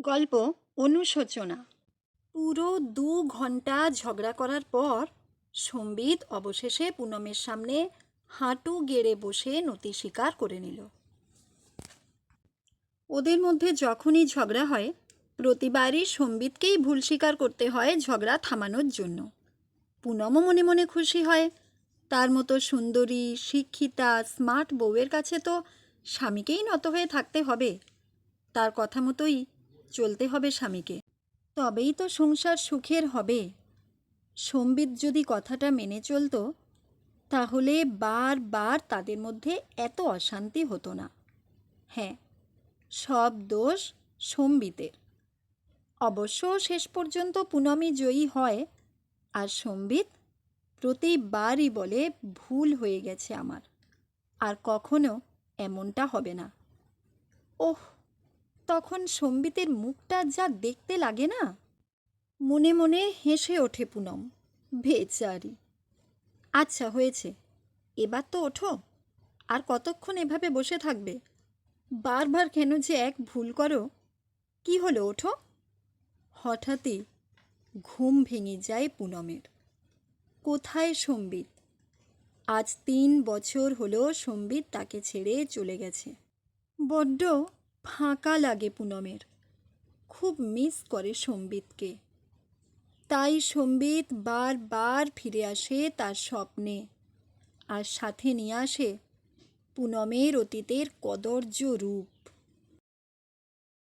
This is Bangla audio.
গল্প অনুশোচনা। পুরো দু ঘণ্টা ঝগড়া করার পর সম্বিত অবশেষে পুনমের সামনে হাঁটু গেড়ে বসে নতি স্বীকার করে নিল। ওদের মধ্যে যখনই ঝগড়া হয়, প্রতিবারই সম্বিতকেই ভুল স্বীকার করতে হয় ঝগড়া থামানোর জন্য। পুনমও মনে মনে খুশি হয়। তার মতো সুন্দরী, শিক্ষিতা, স্মার্ট বউয়ের কাছে তো স্বামীকেই নত হয়ে থাকতে হবে। তার কথা মতোই চলতে হবে স্বামীকে। তবেই তো সংসার সুখের হবে। সম্বিত যদি কথাটা মেনে চলতো, তাহলে বারবার তাদের মধ্যে এত অশান্তি হতো না। হ্যাঁ সব দোষ সম্বিতের। অবশ্য শেষ পর্যন্ত পুনমই জয়ী হয়, আর সম্বিত প্রতিবারই বলে ভুল হয়ে গেছে আমার। আর কখনো এমনটা হবে না। ওহ! তখন সম্বিতের মুখটা যা দেখতে লাগে না? মনে মনে হেসে ওঠে পুনম। বেচারি। আচ্ছা হয়েছে। এবার তো ওঠো। আর কতক্ষণ এভাবে বসে থাকবে? বারবার কেন যে এক ভুল করো? কি হলো, ওঠো। হঠাৎই ঘুম ভেঙে যায় পুনমের। কোথায় সম্বিত? আজ তিন বছর হলো সম্বিত তাকে ছেড়ে চলে গেছে। বড্ড ফাঁকা লাগে পুনমের। খুব মিস করে সম্বিতকে। তাই সম্বিত বারবার ফিরে আসে তার স্বপ্নে। আর সাথে নিয়ে আসে পুনমের অতীতের কদর্য রূপ।